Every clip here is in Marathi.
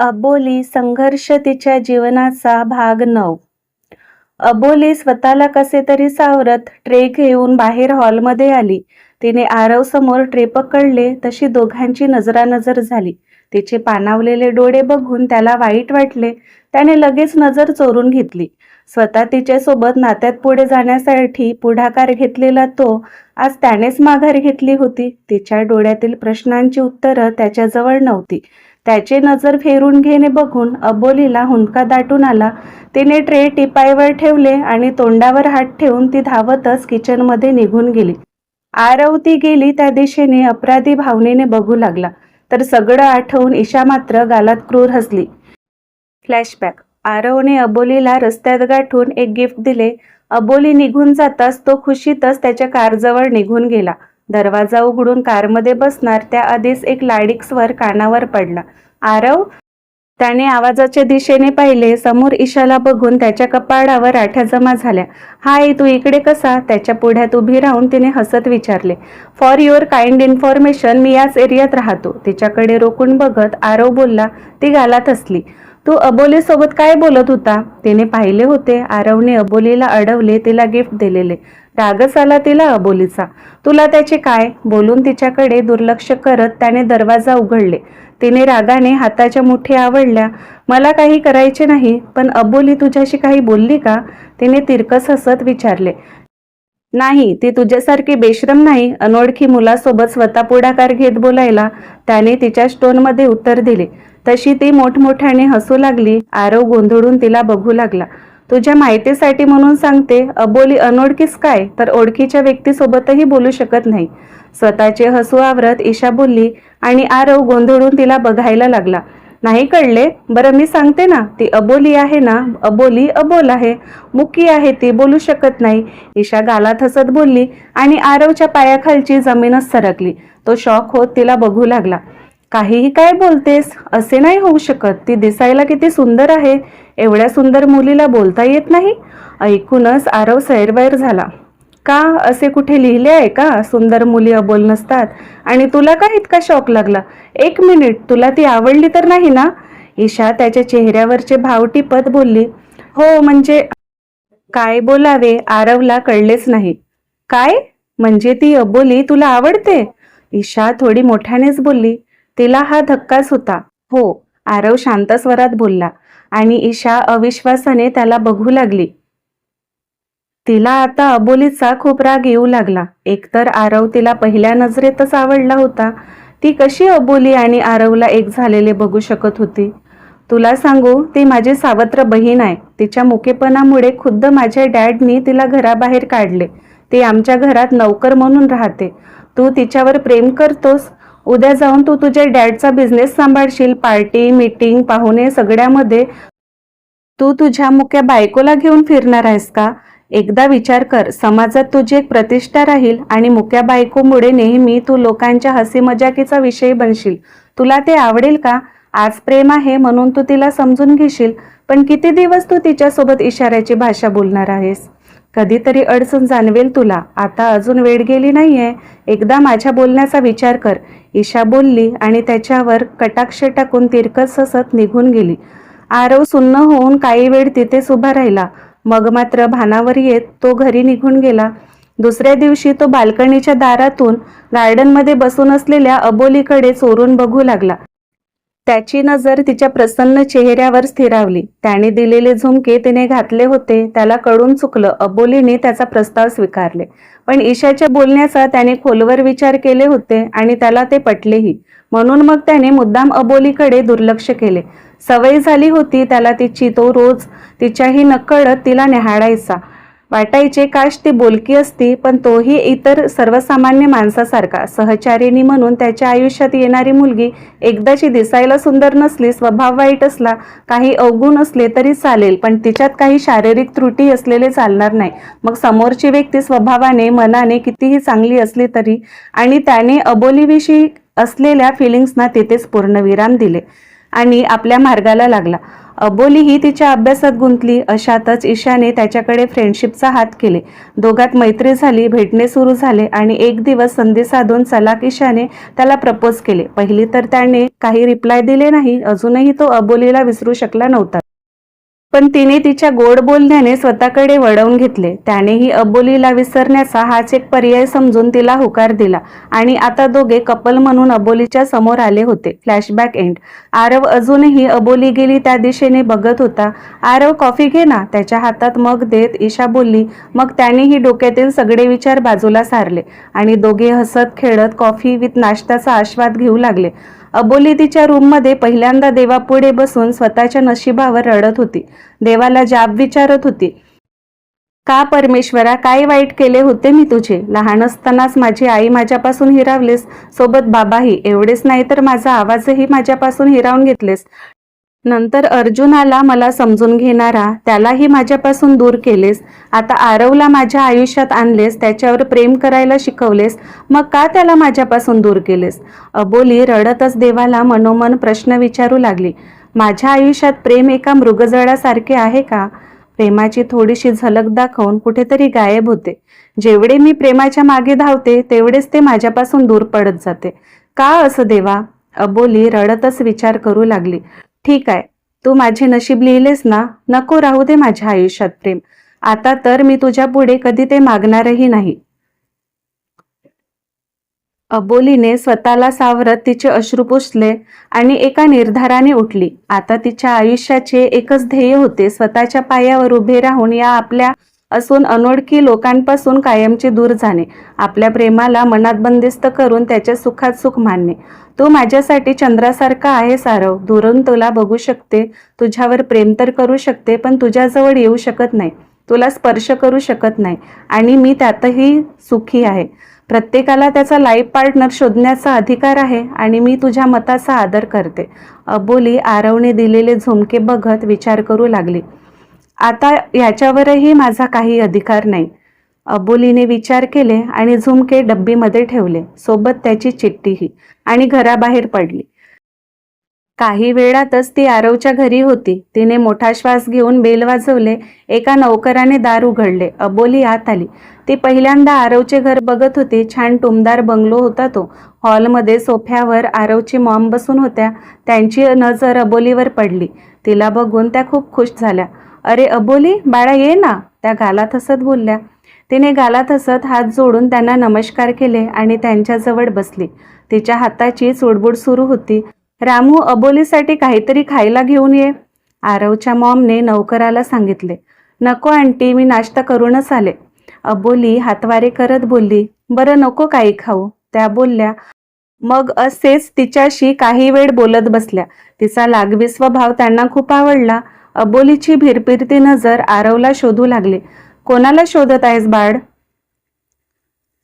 अबोली संघर्ष तिच्या जीवनाचा भाग नऊ. अबोली स्वतःला कसे तरी सावरत ट्रे घेऊन बाहेर हॉलमध्ये आली. तिने आरव समोर ट्रे पकडले तशी दोघांची नजरानजर झाली. तिचे पानावलेले डोळे बघून त्याला वाईट वाटले. त्याने लगेच नजर चोरून घेतली. स्वतः तिच्यासोबत नात्यात पुढे जाण्यासाठी पुढाकार घेतलेला तो आज त्यानेच माघार घेतली होती. तिच्या डोळ्यातील प्रश्नांची उत्तरं त्याच्याजवळ नव्हती. त्याचे नजर फेरून घेणे बघून अबोलीला हुंदका दाटून आला. तिने ट्रे टिपाईवर ठेवले आणि तोंडावर हात ठेवून ती धावतच किचनमध्ये निघून गेली. आरव ती गेली त्या दिशेने अपराधी भावनेने बघू लागला. तर सगळं आठवून ईशा मात्र गालात क्रूर हसली. फ्लॅशबॅक आरवने अबोलीला रस्त्यात गाठून एक गिफ्ट दिले. अबोली निघून जाताच तो खुशीतच त्याच्या कारजवळ निघून गेला. दरवाजा उघडून कारमध्ये बसणार त्या आधीच एक लाडिक्सवर कानावर पडला. आरव? त्याने आवाजाच्या दिशेने पाहिले. समोर ईशाला बघून त्याच्या कपाळावर आठ्या जमा झाल्या. हाय तू इकडे कसा? त्याच्या पुढ्यात उभी राहून तिने हसत विचारले. फॉर युअर काइंड इन्फॉर्मेशन मी याच एरियात राहतो. तिच्याकडे रोखून बघत आरव बोलला ती गालात असली. तू अबोलेसोबत काय बोलत होता? तिने पाहिले होते. आरवने अबोलीला अडवले तिला गिफ्ट दिलेले. रागच आला तिला अबोलीचा. तुला त्याचे काय? बोलून तिच्याकडे दुर्लक्ष करत त्याने दरवाजा उघडले. तिने रागाने हाताच्या मुठी आवडल्या. मला काही करायचे नाही पण अबोली तुझ्याशी काही बोलली का? तिने तिरकस हसत विचारले. नाही ती तुझ्यासारखी बेश्रम नाही अनोळखी मुलासोबत स्वतः पुढाकार घेत बोलायला त्याने तिच्या स्टोनमध्ये उत्तर दिले. तशी ती मोठमोठ्याने हसू लागली आरव गोंधळून तिला बघू लागला. तुझ्या माहितीसाठी म्हणून सांगते अबोली अनोळखीच काय तर ओळखीच्या व्यक्तीसोबतही बोलू शकत नाही. स्वतःचे हसू आवरत ईशा बोलली आणि आरव गोंधळून तिला बघायला लागला. नाही कळले? बरं मी सांगते ना. ती अबोली आहे ना? अबोली अबोल आहे. मुकी आहे ती बोलू शकत नाही. ईशा गालात हसत बोलली आणि आरवच्या पायाखालची जमीनच सरकली. तो शॉक होत तिला बघू लागला. काहीही काय बोलतेस? असे नाही होऊ शकत. ती दिसायला किती सुंदर आहे. एवढ्या सुंदर मुलीला बोलता येत नाही? ऐकूनच आरव सैरवैर झाला. का असे कुठे लिहिले आहे का? सुंदर मुली अबोल नसतात. आणि तुला का इतका शॉक लागला? एक मिनिट तुला ती आवडली तर नाही ना? ईशा त्याच्या चेहऱ्यावरचे भाव टिपत बोलली. हो म्हणजे काय बोलावे? आरवला कळलेच नाही. काय? म्हणजे ती अबोली तुला आवडते? ईशा थोडी मोठ्यानेच बोलली. तिला हा धक्काच होता. हो आरव शांत स्वरात बोलला आणि ईशा अविश्वासाने त्याला बघू लागली. तिला आता अबोलीचा खूप राग येऊ लागला. एकतर आरव तिला पहिल्या नजरेतच आवडला होता. ती कशी अबोली आणि आरवला एक झालेले बघू शकत होती? तुला सांगू ती माझी सावत्र बहीण आहे. तिच्या मुकेपणामुळे खुद्द माझ्या डॅडनी तिला घराबाहेर काढले. ती आमच्या घरात नौकर म्हणून राहते. तू तिच्यावर प्रेम करतोस? उद्या जाऊन तू तुझ्या डॅडचा बिझनेस सांभाळशील. पार्टी मीटिंग पाहुणे सगळ्यामध्ये. तू तुझ्या मुक्या बायकोला घेऊन फिरणार आहेस का? एकदा विचार कर समाजात तुझी एक प्रतिष्ठा राहील आणि मुक्या बायकोमुळे नेहमी तू लोकांच्या हसी मजाकीचा विषय बनशील. तुला ते आवडेल का? आज प्रेम आहे म्हणून तू तिला समजून घेशील पण किती दिवस तू तिच्यासोबत इशाऱ्याची भाषा बोलणार आहेस? कधीतरी अडचण जाणवेल तुला. आता अजून वेळ गेली नाहीये. एकदा माझ्या बोलण्याचा विचार कर. ईशा बोलली आणि त्याच्यावर कटाक्ष टाकून तिरकस हसत निघून गेली. आरव सुन्न होऊन काही वेळ तिथेच उभा राहिला. मग मात्र भानावर येत तो घरी निघून गेला. दुसऱ्या दिवशी तो बाल्कनीच्या दारातून गार्डनमध्ये बसून असलेल्या अबोलीकडे चोरून बघू लागला. त्याची नजर तिच्या प्रसन्न चेहऱ्यावर स्थिरावली त्याने दिलेले झुमके तिने घातले होते त्याला कळून चुकलं अबोलीने त्याचा प्रस्ताव स्वीकारले. पण ईशाच्या बोलण्याचा त्याने खोलवर विचार केले होते आणि त्याला ते पटलेही. म्हणून मग त्याने मुद्दाम अबोलीकडे दुर्लक्ष केले. सवय झाली होती त्याला तिची तो रोज तिच्याही नकळत तिला निहाळायचा वाटायचे काश ती बोलकी असती पण तोही इतर सर्वसामान्य माणसासारखा. सहचारिणी म्हणून त्याच्या आयुष्यात येणारी मुलगी एकदाची दिसायला सुंदर नसली स्वभाव वाईट असला काही अवगुण असले तरी चालेल पण तिच्यात काही शारीरिक त्रुटी असलेले चालणार नाही. मग समोरची व्यक्ती स्वभावाने मनाने कितीही चांगली असली तरी आणि त्याने अबोलीविषयी असलेल्या फिलिंग्सना तिथेच पूर्णविराम दिले. आणि आपल्या मार्गाला लागला. अबोली ही तिच्या अभ्यासात गुंतली. अशातच ईशाने त्याच्याकडे फ्रेंडशिपचा हात केले. दोघात मैत्री झाली भेटणे सुरू झाले आणि एक दिवस संधी साधून चलाक ईशाने त्याला प्रपोज केले. पहिली तर त्याने काही रिप्लाय दिले नाही. अजूनही तो अबोलीला विसरू शकला नव्हता. पण तिने तिच्या गोड बोलण्याने स्वतःकडे वळवून घेतले. त्यानेही अबोलीला विसरण्याचा हाच एक पर्याय समजून तिला होकार दिला आणि आता दोघे कपल म्हणून अबोलीच्या समोर आले होते. Flashback end. आरव अजूनही अबोली गेली त्या दिशेने बघत होता. आरव कॉफी घे ना. त्याच्या हातात मग देत ईशा बोलली. मग त्यानेही डोक्यातील सगळे विचार बाजूला सारले आणि दोघे हसत खेळत कॉफी विथ नाश्त्याचा आस्वाद घेऊ लागले. अबोली तिच्या रूममध्ये पहिल्यांदा देवापुढे बसून स्वतःच्या नशिबावर रडत होती. देवाला जाब विचारत होती. का परमेश्वरा काय वाईट केले होते मी तुझे? लहान असतानाच माझी आई माझ्यापासून हिरावलीस. सोबत बाबाही एवढेच नाही तर माझा आवाजही माझ्यापासून हिरावून घेतलेस. नंतर अर्जुनाला मला समजून घेणारा त्यालाही माझ्यापासून दूर केलेस. आता आरवला माझ्या आयुष्यात आणलेस त्याच्यावर प्रेम करायला शिकवलेस. मग का त्याला माझ्यापासून दूर केलेस? अबोली रडतच देवाला मनोमन प्रश्न विचारू लागली. माझ्या आयुष्यात प्रेम एका मृगजळासारखे आहे का? प्रेमाची थोडीशी झलक दाखवून कुठेतरी गायब होते. जेवढे मी प्रेमाच्या मागे धावते तेवढेच ते माझ्यापासून दूर पडत जाते. का असं देवा? अबोली रडतच विचार करू लागली. ठीक आहे. तू माझे नशीब लिहिलेस ना? नको राहू दे माझ्या आयुष्यात प्रेम. आता तर मी तुझ्या पुढे कधी ते मागणारही नाही. अबोलीने स्वतःला सावरत तिचे अश्रू पुसले आणि एका निर्धाराने उठली. आता तिच्या आयुष्याचे एकच ध्येय होते स्वतःच्या पायावर उभे राहून या आपल्या असून अनोळखी लोकांपासून कायमचे दूर जाणे आपल्या प्रेमाला मनात बंदिस्त करून त्याच्या सुखात सुख मानणे. तू माझ्यासाठी चंद्रासारखा आहे सारव. दुरून तुला बघू शकते. तुझ्यावर प्रेम तर करू शकते पण तुझ्याजवळ येऊ शकत नाही. तुला स्पर्श करू शकत नाही. आणि मी त्यातही सुखी आहे. प्रत्येकाला त्याचा लाईफ पार्टनर शोधण्याचा अधिकार आहे आणि मी तुझ्या मताचा आदर करते. अबोली आरवने दिलेले झुमके बघत विचार करू लागली. आता याच्यावरही माझा काही अधिकार नाही. अबोलीने विचार केले आणि झुमके डब्बीमध्ये ठेवले. सोबत त्याची चिठ्ठीही. आणि घराबाहेर पडली. काही वेळातच ती आरवच्या घरी होती. तिने मोठा श्वास घेऊन बेल वाजवले. एका नौकराने दार उघडले. अबोली आत आली. ती पहिल्यांदा आरवचे घर बघत होती. छान टुमदार बंगलो होता तो. हॉलमध्ये सोफ्यावर आरवची मॉम बसून होत्या. त्यांची नजर अबोलीवर पडली. तिला बघून त्या खूप खुश झाल्या. अरे अबोली बाळा ये ना. त्या गालात हसत बोलल्या. तिने गालात हसत हात जोडून त्यांना नमस्कार केले आणि त्यांच्याजवळ बसली. तिच्या हाताची चुडबुड सुरू होती. रामू अबोलीसाठी काहीतरी खायला घेऊन ये. आरवच्या मॉमने नौकराला सांगितले. नको आंटी मी नाश्ता करूनच आले. अबोली हातवारे करत बोलली. बरं नको काही खाऊ. त्या बोलल्या. मग असेच तिच्याशी काही वेळ बोलत बसल्या. तिचा लागवी स्वभाव त्यांना खूप आवडला. अबोलीची भिरपिरती नजर आरवला शोधू लागली. कोणाला शोधत आहेस बाळ?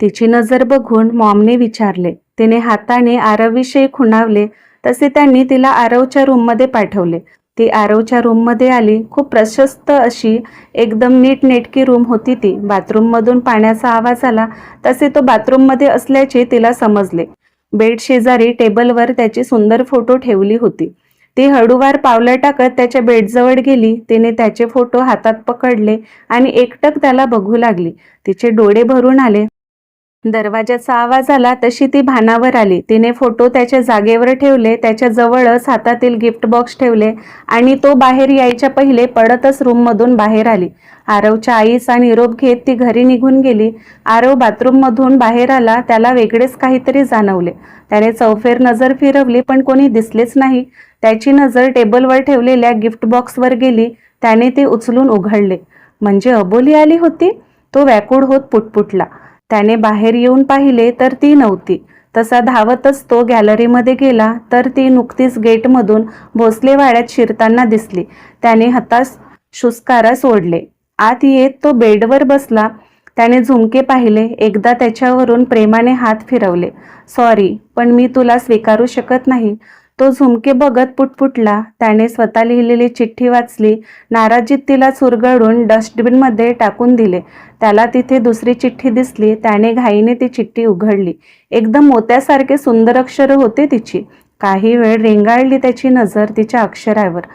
तिची नजर बघून मॉमने विचारले. तिने हाताने आरवविषयी खुणावले तसे त्यांनी तिला आरवच्या रूममध्ये पाठवले. ती आरवच्या रूममध्ये आली. खूप प्रशस्त अशी एकदम नीटनेटकी रूम होती ती. बाथरूममधून पाण्याचा आवाज आला. तसे तो बाथरूममध्ये असल्याचे तिला समजले. बेड शेजारी टेबलवर त्याची सुंदर फोटो ठेवली होती. ती हळूवार पावलं टाकत त्याच्या बेडजवळ गेली. तिने त्याचे फोटो हातात पकडले आणि एकटक त्याला बघू लागली. तिचे डोळे भरून आले. दरवाजाचा आवाज आला तशी ती भानावर आली. तिने फोटो त्याच्या जागेवर ठेवले त्याच्या जवळच हातातील गिफ्ट बॉक्स ठेवले आणि तो बाहेर यायच्या पहिले पडतच रूममधून बाहेर आली. आरवच्या आईचा निरोप घेत ती घरी निघून गेली. आरव बाथरूममधून बाहेर आला त्याला वेगळेच काहीतरी जाणवले. त्याने चौफेर नजर फिरवली पण कोणी दिसलेच नाही. त्याची नजर टेबलवर ठेवलेल्या गिफ्ट बॉक्सवर गेली. त्याने ते उचलून उघडले. म्हणजे अबोली आली होती? तो व्याकुळ होत पुटपुटला. त्याने बाहेर येऊन पाहिले तर ती नव्हती. तसा धावतच तो गॅलरीमध्ये गेला तर ती नुकतीच गेटमधून भोसलेवाड्यात शिरताना दिसली. त्याने हताश शुस्कारा सोडले. आत येत तो बेडवर बसला. त्याने झुमके पाहिले. एकदा त्याच्यावरून प्रेमाने हात फिरवले. सॉरी पण मी तुला स्वीकारू शकत नाही. तो झुमके बघत पुटपुटला. त्याने स्वतः लिहिलेली चिठ्ठी वाचली. नाराजीत तिला चुरगळून डस्टबिनमध्ये टाकून दिले. त्याला तिथे दुसरी चिठ्ठी दिसली. त्याने घाईने ती चिठ्ठी उघडली. एकदम मोत्यासारखे सुंदर अक्षर होते तिची. काही वेळ रेंगाळली त्याची नजर तिच्या अक्षरावर.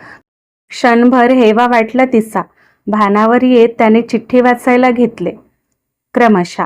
क्षणभर हेवा वाटला तिचा. भानावर येत त्याने चिठ्ठी वाचायला घेतले. क्रमशः.